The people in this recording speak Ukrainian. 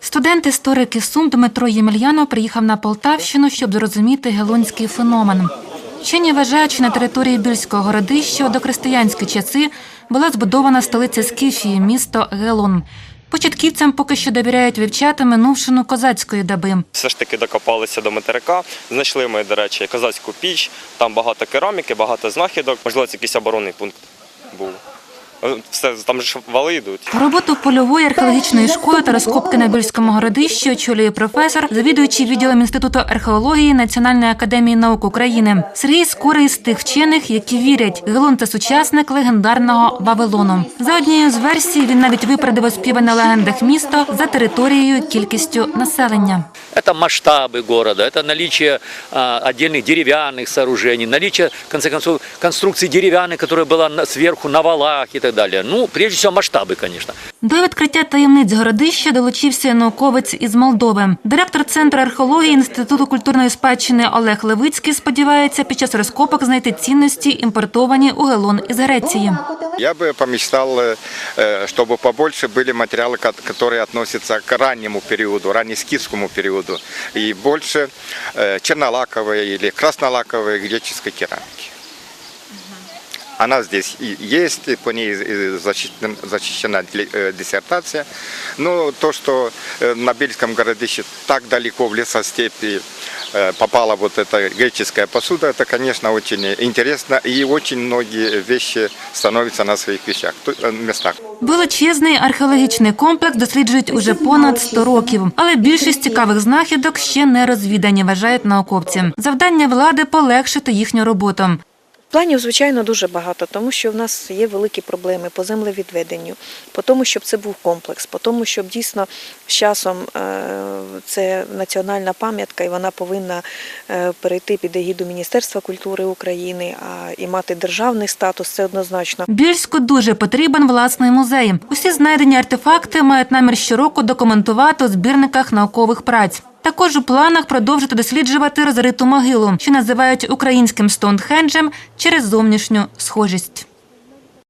Студент історики Сум Дмитро Ємельянов приїхав на Полтавщину, щоб зрозуміти гелонський феномен. Вчені вважають, що на території Більського городища до християнські часи була збудована столиця Скіфії, місто Гелон. Початківцям поки що довіряють вивчати минувшину козацької доби. Все ж таки докопалися до материка. Знайшли ми, до речі, козацьку піч. Там багато кераміки, багато знахідок. Можливо, це якийсь оборонний пункт був. Е, Все там ж вали йдуть. Роботу польової археологічної школи та розкопки на Більському городищі очолює професор, завідуючий відділом інституту археології Національної академії наук України. Сергій Скорий з тих вчених, які вірять, Гелон це сучасник легендарного Вавилону. За однією з версій він навіть випередив оспіване легендах місто за територією кількістю населення. Это масштабы города, это наличие а, отдельных деревянных сооружений, наличие, в конце концов, конструкции деревянной, которая была на- сверху на валах и так далее. Ну, прежде всего, масштабы, конечно. До відкриття таємниць городища долучився науковець із Молдови. Директор центру археології Інституту культурної спадщини Олег Левицький сподівається під час розкопок знайти цінності, імпортовані у Гелон із Греції. Я бы помечтал, э, э, чтобы побольше были материалы, ко- которые относятся к раннему периоду, раннескифскому периоду, и больше э, чернолаковой или краснолаковой греческой керамики. Она здесь и есть, и по ней и защищена, защищена дли- э, диссертация. Но то, что э, на Бельском городище так далеко в лесостепи э, попала вот эта греческая посуда, это, конечно, очень интересно. И очень многие вещи становятся на своих вещах, то- э, местах. Величезний археологічний комплекс досліджують уже понад 100 років, але більшість цікавих знахідок ще не розвідані, вважають науковці. Завдання влади полегшити їхню роботу. Планів, звичайно, дуже багато, тому що в нас є великі проблеми по землевідведенню, по тому, щоб це був комплекс, по тому, щоб дійсно з часом е, це національна пам'ятка, і вона повинна е, перейти під егіду Міністерства культури України а і мати державний статус. Це однозначно. Більську дуже потрібен власний музей. Усі знайдені артефакти мають намір щороку документувати у збірниках наукових праць. Також у планах продовжити досліджувати розриту могилу, що називають українським Стоунхенджем через зовнішню схожість.